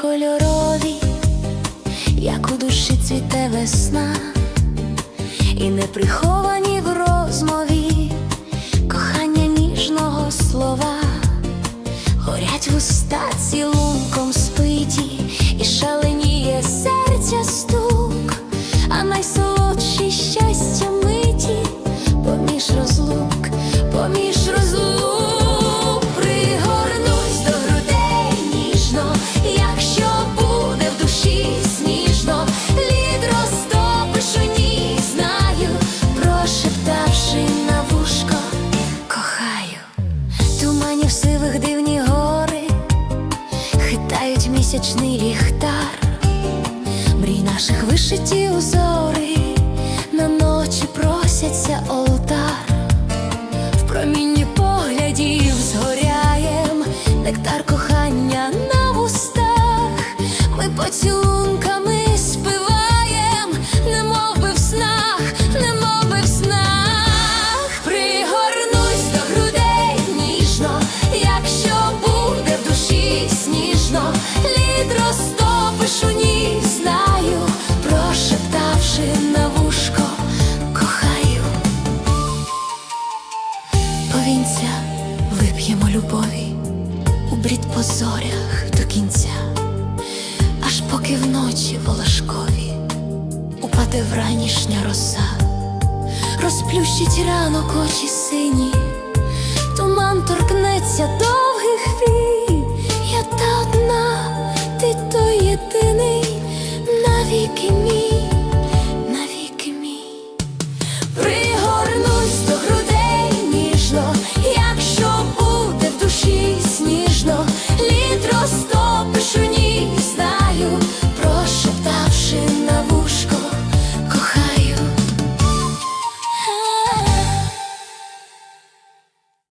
кольорові, як у душі цвіте весна, і не приховані в розмові кохання ніжного слова, горять вуста цілунком спиті, місячний ліхтар, мрій наших вишиті узори, на ночі просяться олтар. В промінні поглядів згоряєм, нектар кохання на вустах, ми поцілунками любові у брід по зорях до кінця, аж поки вночі волошкові упаде вранішня роса, розплющить ранок очі сині,